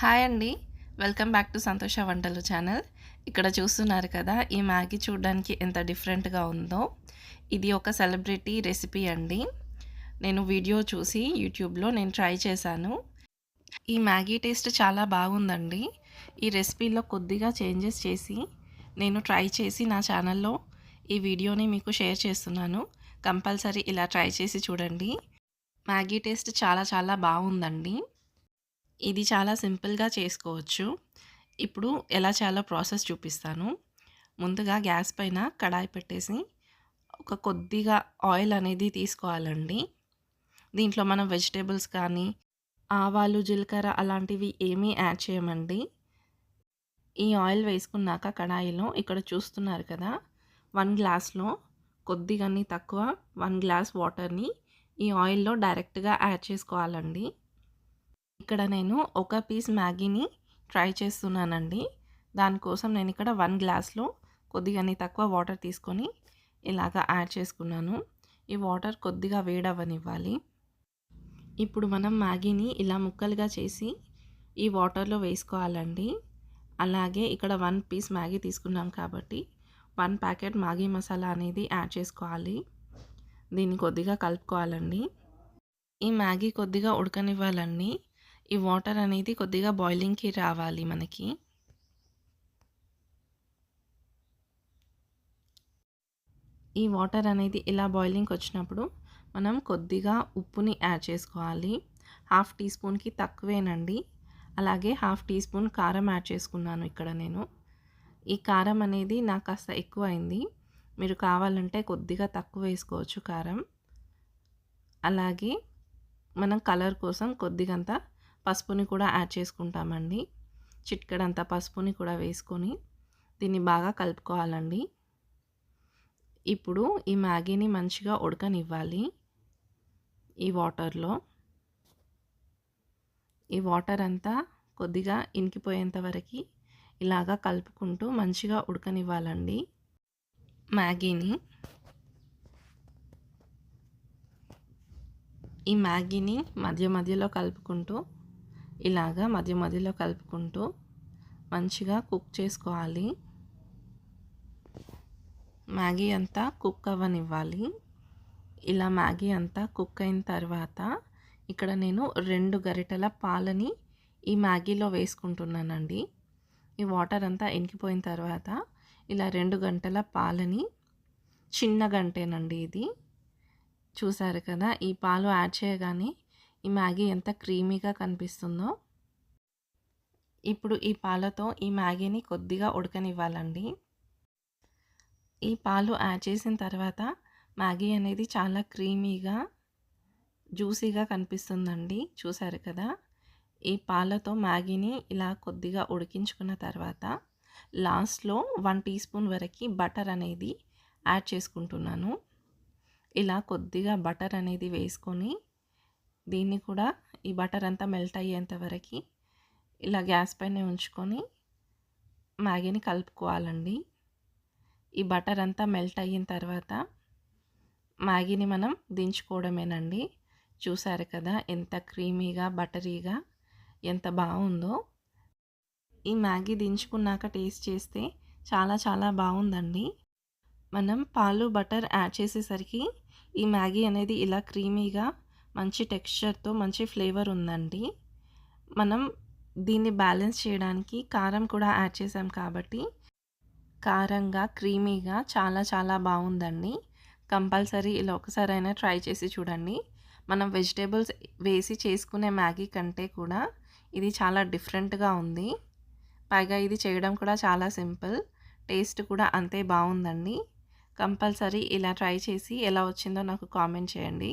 Hi అండి. Welcome back to సంతోష వంటలు ఛానల్. ఇక్కడ చూస్తున్నారు కదా ఈ మ్యాగీ చూడడానికి ఎంత డిఫరెంట్గా ఉందో. ఇది ఒక సెలబ్రిటీ రెసిపీ అండి. నేను వీడియో చూసి యూట్యూబ్లో నేను ట్రై చేశాను. ఈ మ్యాగీ టేస్ట్ చాలా బాగుందండి. ఈ రెసిపీలో కొద్దిగా చేంజెస్ చేసి నేను ట్రై చేసి నా ఛానల్లో ఈ వీడియోని మీకు షేర్ చేస్తున్నాను. కంపల్సరీ ఇలా ట్రై చేసి చూడండి. మ్యాగీ టేస్ట్ చాలా చాలా బాగుందండి. ఇది చాలా సింపుల్గా చేసుకోవచ్చు. ఇప్పుడు ఎలా చేయాలో ప్రాసెస్ చూపిస్తాను. ముందుగా గ్యాస్ పైన కడాయి పెట్టేసి ఒక కొద్దిగా ఆయిల్ అనేది తీసుకోవాలండి. దీంట్లో మనం వెజిటేబుల్స్ కానీ ఆవాలు జీలకర్ర అలాంటివి ఏమీ యాడ్ చేయమండి. ఈ ఆయిల్ వేసుకున్నాక కడాయిలో ఇక్కడ చూస్తున్నారు కదా వన్ గ్లాస్లో కొద్దిగా తక్కువ వన్ గ్లాస్ వాటర్ని ఈ ఆయిల్లో డైరెక్ట్గా యాడ్ చేసుకోవాలండి. ఇక్కడ నేను ఒక పీస్ మ్యాగీని ట్రై చేస్తున్నానండి. దానికోసం నేను ఇక్కడ వన్ గ్లాస్లో కొద్దిగా తక్కువ వాటర్ తీసుకొని ఇలాగ యాడ్ చేసుకున్నాను. ఈ వాటర్ కొద్దిగా వేడవనివ్వాలి ఇప్పుడు మనం మ్యాగీని ఇలా ముక్కలుగా చేసి ఈ వాటర్లో వేసుకోవాలండి. అలాగే ఇక్కడ వన్ పీస్ మ్యాగీ తీసుకున్నాం కాబట్టి వన్ ప్యాకెట్ మ్యాగీ మసాలా అనేది యాడ్ చేసుకోవాలి. దీన్ని కొద్దిగా కలుపుకోవాలండి. ఈ మ్యాగీ కొద్దిగా ఉడకనివ్వాలండి. ఈ వాటర్ అనేది కొద్దిగా బాయిలింగ్కి రావాలి మనకి. ఈ వాటర్ అనేది ఇలా బాయిలింగ్కి వచ్చినప్పుడు మనం కొద్దిగా ఉప్పుని యాడ్ చేసుకోవాలి. హాఫ్ టీ స్పూన్కి తక్కువేనండి. అలాగే హాఫ్ టీ స్పూన్ కారం యాడ్ చేసుకున్నాను ఇక్కడ నేను. ఈ కారం అనేది నాకు కాస్త ఎక్కువ అయింది మీరు కావాలంటే కొద్దిగా తక్కువ వేసుకోవచ్చు కారం. అలాగే మనం కలర్ కోసం కొద్దిగంత పసుపుని కూడా యాడ్ చేసుకుంటామండి. చిట్కడంతా పసుపుని కూడా వేసుకొని దీన్ని బాగా కలుపుకోవాలండి. ఇప్పుడు ఈ మ్యాగీని మంచిగా ఉడకనివ్వాలి. ఈ వాటర్లో. ఈ వాటర్ అంతా కొద్దిగా ఇంకిపోయేంత వరకు ఇలాగా కలుపుకుంటూ మంచిగా ఉడకనివ్వాలండి. మ్యాగీని. ఈ మ్యాగీని మధ్య మధ్యలో కలుపుకుంటూ ఇలాగా మధ్య మధ్యలో కలుపుకుంటూ మంచిగా కుక్ చేసుకోవాలి. మ్యాగీ అంతా కుక్ అవ్వనివ్వాలి. ఇలా మ్యాగీ అంతా కుక్ అయిన తర్వాత ఇక్కడ నేను రెండు గరిటెల పాలని ఈ మ్యాగీలో వేసుకుంటున్నానండి. ఈ వాటర్ అంతా ఎనికిపోయిన తర్వాత ఇలా రెండు గంటల పాలని చిన్న గంటేనండి ఇది. చూసారు కదా ఈ పాలు యాడ్ చేయగానే ఈ మ్యాగీ ఎంత క్రీమీగా కనిపిస్తుందో. ఇప్పుడు ఈ పాలతో ఈ మ్యాగీని కొద్దిగా ఉడకనివ్వాలండి. ఈ పాలు యాడ్ చేసిన తర్వాత మ్యాగీ అనేది చాలా క్రీమీగా జ్యూసీగా కనిపిస్తుందండి. చూసారు కదా? ఈ పాలతో మ్యాగీని ఇలా కొద్దిగా ఉడికించుకున్న తర్వాత లాస్ట్లో వన్ టీ స్పూన్ వరకు బటర్ అనేది యాడ్ చేసుకుంటున్నాను. ఇలా కొద్దిగా బటర్ అనేది వేసుకొని దీన్ని కూడా ఈ బటర్ అంతా మెల్ట్ అయ్యేంత వరకు ఇలా గ్యాస్ పైన ఉంచుకొని మ్యాగీని కలుపుకోవాలండి. ఈ బటర్ అంతా మెల్ట్ అయిన తర్వాత మ్యాగీని మనం దించుకోవడమేనండి. చూసారు కదా ఎంత క్రీమీగా బటరీగా ఎంత బాగుందో. ఈ మ్యాగీ దించుకున్నాక టేస్ట్ చేస్తే చాలా చాలా బాగుందండి. మనం పాలు బటర్ యాడ్ చేసేసరికి ఈ మ్యాగీ అనేది ఇలా క్రీమీగా మంచి టెక్స్చర్తో మంచి ఫ్లేవర్ ఉందండి. మనం దీన్ని బ్యాలెన్స్ చేయడానికి కారం కూడా యాడ్ చేసాం కాబట్టి కారంగా క్రీమీగా చాలా చాలా బాగుందండి. కంపల్సరీ ఇలా ఒకసారైనా ట్రై చేసి చూడండి. మనం వెజిటేబుల్స్ వేసి చేసుకునే మ్యాగీ కంటే కూడా ఇది చాలా డిఫరెంట్గా ఉంది. పైగా ఇది చేయడం కూడా చాలా సింపుల్. టేస్ట్ కూడా అంతే బాగుందండి. కంపల్సరీ ఇలా ట్రై చేసి ఎలా వచ్చిందో నాకు కామెంట్ చేయండి.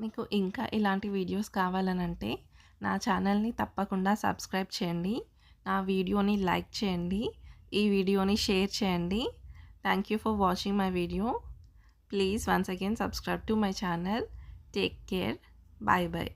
మీకు ఇంకా ఇలాంటి వీడియోస్ కావాలనంటే నా ఛానల్ని తప్పకుండా సబ్స్క్రైబ్ చేయండి. నా వీడియోని లైక్ చేయండి. ఈ వీడియోని షేర్ చేయండి. Thank you for watching my video please once again subscribe to my channel take care bye bye